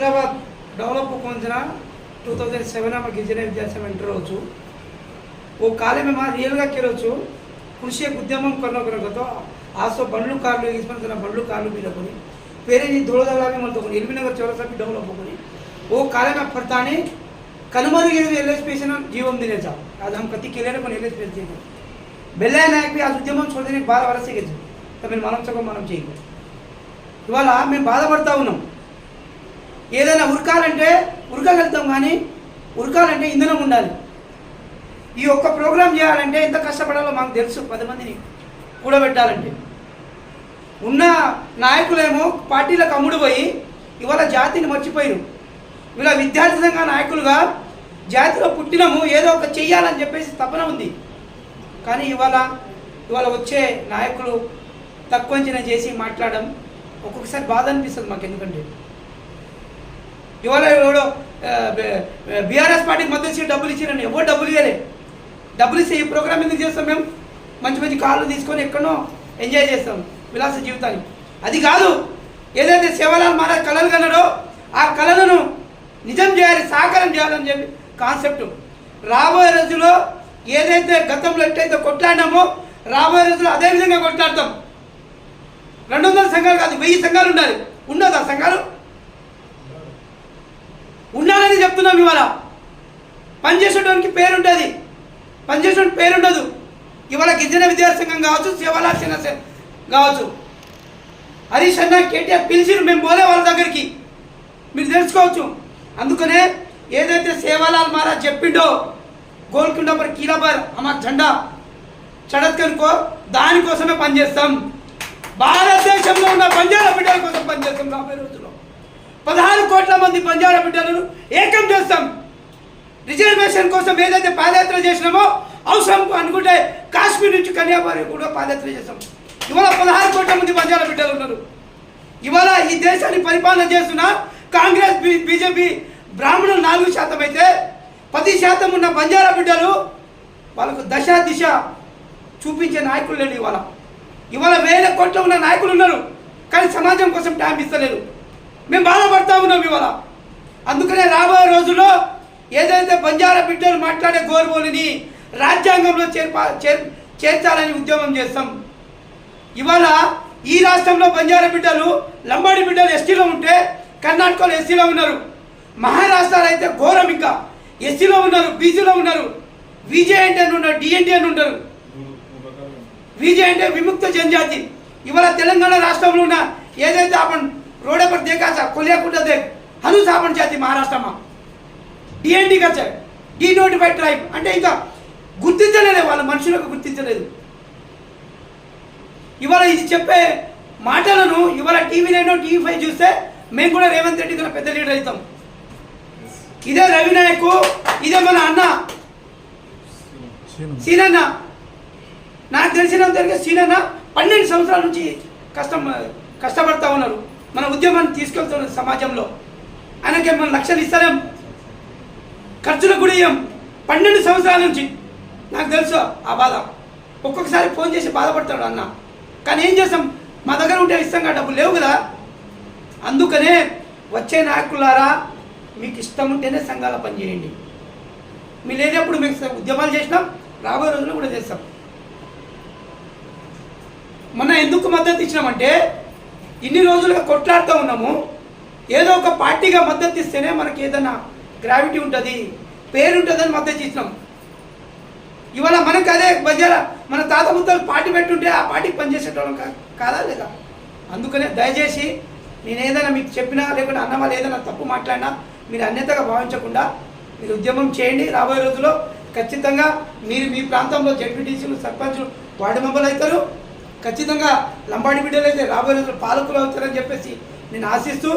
Hyderabad develop कौन two thousand seven ఆమె గిరిజన విద్యాసం ఎంటరవచ్చు ఓ కాలే మేము రియల్గా కెళ్ళొచ్చు. కృషి ఉద్యమం కొనగలతో ఆసో బండ్లు కార్లు తీసుకుని బండ్లు కార్లు బీరకొని వేరే ఈ దూరదలామే మనతో ఎల్బీనగర్ చౌరసాకి డెవలప్ అవ్వకొని ఓ కాలే నాకు పడతానే కనుమరుగేది ఎల్ఎస్ పేసిన జీవం దినేచా అది హమ్ ప్రతి కెలేనే మనం ఎల్ఎస్ పేస్ చేయను బెల్లయ్య నాయక్ ఆ ఉద్యమం చూడని బాధ వరసే గెలిచాం మీరు మనం చక్కగా మనం చేయకూడదు. ఇవాళ మేము బాధపడతా ఉన్నాం. ఏదైనా ఉరకాలంటే ఉరకగలుగుతాం కానీ ఉరకాలంటే ఇంధనం ఉండాలి. ఈ ఒక్క ప్రోగ్రాం చేయాలంటే ఎంత కష్టపడాలో మాకు తెలుసు పది మందిని కూడబెట్టాలంటే. ఉన్న నాయకులేమో పార్టీలకు అమ్ముడు పోయి ఇవాళ జాతిని మర్చిపోయారు. ఇలా విద్యార్థి సంఘ నాయకులుగా జాతిలో పుట్టినము ఏదో ఒక చెయ్యాలని చెప్పేసి తపన ఉంది. కానీ ఇవాళ ఇవాళ వచ్చే నాయకులు తక్కువ చేసి మాట్లాడడం ఒక్కొక్కసారి బాధ అనిపిస్తుంది మాకు ఎందుకంటే. ఇవాళ ఎవడో బీఆర్ఎస్ పార్టీకి మద్దతు ఇచ్చి డబ్బులు ఇచ్చిరని ఎవరు డబ్బులు ఇవ్వలే డబ్బులు ఇస్తే ఈ ప్రోగ్రామ్ ఎందుకు చేస్తాం మేము? మంచి మంచి కార్లు తీసుకొని ఎక్కడో ఎంజాయ్ చేస్తాం విలాస జీవితాన్ని. అది కాదు ఏదైతే సేవలాల్ మహారాజ్ కళలు కన్నాడో ఆ కళలను నిజం చేయాలి సాకారం చేయాలని చెప్పి కాన్సెప్ట్. రాబోయే రోజుల్లో ఏదైతే గతంలో ఎట్టయితే కొట్లాడినామో రాబోయే రోజుల్లో అదే విధంగా కొట్లాడతాం. రెండు వందల సంఘాలు కాదు వెయ్యి సంఘాలు ఉండాలి. ఉండదు ఆ సంఘాలు? ఉన్నారని చెప్తున్నాం ఇవాళ. పనిచేసేటానికి పేరు ఉంటుంది పనిచేసేటువంటి పేరు ఉండదు ఇవాళ గిరిజన విద్యాసంఘం కావచ్చు సేవలా సేన కావచ్చు. హరీష్ అన్న కేటీఆర్ పిలిచిరు మేము పోలే వాళ్ళ దగ్గరికి. మీరు తెలుసుకోవచ్చు. అందుకనే ఏదైతే సేవాలాల్ మహారాజ్ చెప్పిండో గోల్కొండ పర్ కిలా అమ్మ జెండా చడత్కనుకో దానికోసమే పనిచేస్తాం. భారతదేశంలో ఉన్న బంజారా బిడ్డల కోసం పనిచేస్తాం. పదహారు కోట్ల మంది బంజారా బిడ్డలను ఏకం చేస్తాం. రిజర్వేషన్ కోసం ఏదైతే పాదయాత్ర చేసినామో అవసరం అనుకుంటే కాశ్మీర్ నుంచి కన్యాకుమారి కూడా పాదయాత్ర చేస్తాం. ఇవాళ పదహారు కోట్ల మంది బంజారా బిడ్డలు ఉన్నారు. ఇవాళ ఈ దేశాన్ని పరిపాలన చేస్తున్న కాంగ్రెస్ బీజేపీ బ్రాహ్మణులు నాలుగు శాతం అయితే పది శాతం ఉన్న బంజారా బిడ్డలు వాళ్ళకు దశ దిశ చూపించే నాయకులు లేరు ఇవాళ. ఇవాళ వేల కోట్ల ఉన్న నాయకులు ఉన్నారు కానీ సమాజం కోసం టైం ఇస్తలేరు. మేము బాధపడతా ఉన్నాం ఇవాళ. అందుకనే రాబోయే రోజుల్లో ఏదైతే బంజారా బిడ్డలు మాట్లాడే గోరుబోలిని రాజ్యాంగంలో చేర్పా చేర్చాలని ఉద్యమం చేస్తాం. ఇవాళ ఈ రాష్ట్రంలో బంజారా బిడ్డలు లంబాడి బిడ్డలు ఎస్టీలో ఉంటే కర్ణాటకలో ఎస్సీలో ఉన్నారు. మహారాష్ట్రలో అయితే ఘోరం ఇంకా. ఎస్సీలో ఉన్నారు బీసీలో ఉన్నారు. విజే అంటే అని ఉన్నారు డిఎన్టీ అని ఉంటారు విజే అంటే విముక్త జనజాతి. ఇవాళ తెలంగాణ రాష్ట్రంలో ఉన్న ఏదైతే అప్పుడు રોડે પર દેખા છે કોલિયાકુટા દેખ హను స్థాపన చేసి మహారాష్ట్రమా డిఎన్టీగా వచ్చాయి డీనోటిఫైడ్ ట్రైబ్ అంటే ఇంకా గుర్తించలేదు వాళ్ళ మనుషులకు గుర్తించలేదు. ఇవాళ ఇది చెప్పే మాటలను ఇవాళ టీవీ నైన్ టీవీ ఫైవ్ చూస్తే మేము కూడా రేవంత్ రెడ్డి కన్నా పెద్ద లీడర్ అవుతాం. ఇదే రవి నాయక్ ఇదే మన అన్న. సీనన్న. నాకు తెలిసినంత సీనన్న పన్నెండు సంవత్సరాల నుంచి కష్టం కష్టపడతా ఉన్నారు. మన ఉద్యమాన్ని తీసుకెళ్తున్నారు సమాజంలో. ఆయనకి మనం లక్షలు ఇస్తలేం. ఖర్చులకు కూడా పన్నెండు సంవత్సరాల నుంచి. నాకు తెలుసు ఆ బాధ. ఒక్కొక్కసారి ఫోన్ చేసి బాధపడతాడు అన్న. కానీ ఏం చేస్తాం? మా దగ్గర ఉంటే ఇస్తాం కదా డబ్బులు లేవు కదా. అందుకనే వచ్చే నాయకులారా మీకు ఇష్టం ఉంటేనే సంఘాల పనిచేయండి మీరు లేనప్పుడు మేము ఉద్యమాలు చేసినాం రాబోయే రోజుల్లో కూడా చేస్తాం. మొన్న ఎందుకు మద్దతు ఇచ్చినామంటే ఇన్ని రోజులుగా కొట్లాడుతూ ఉన్నాము. ఏదో ఒక పార్టీగా మద్దతు ఇస్తేనే మనకి ఏదైనా గ్రావిటీ ఉంటుంది పేరు ఉంటుందని మద్దతు ఇచ్చినాం. ఇవాళ మనకు అదే బజార మన తాత ముద్దలు పార్టీ పెట్టుంటే ఆ పార్టీకి పనిచేసేటోళ్ళం కా- కాదా లేదా? అందుకనే దయచేసి నేను ఏదైనా మీకు చెప్పినా లేకుంటే అన్న వాళ్ళు ఏదైనా తప్పు మాట్లాడినా మీరు అన్యతగా భావించకుండా మీరు ఉద్యమం చేయండి. రాబోయే రోజుల్లో ఖచ్చితంగా మీరు మీ ప్రాంతంలో జడ్పీటీసీలు సర్పంచులు వార్డు మెంబర్లు అవుతారు. ఖచ్చితంగా లంబాడి బిడ్డలు అయితే రాబోయే రోజులు పాలకులు అవుతారని చెప్పేసి నేను ఆశిస్తూ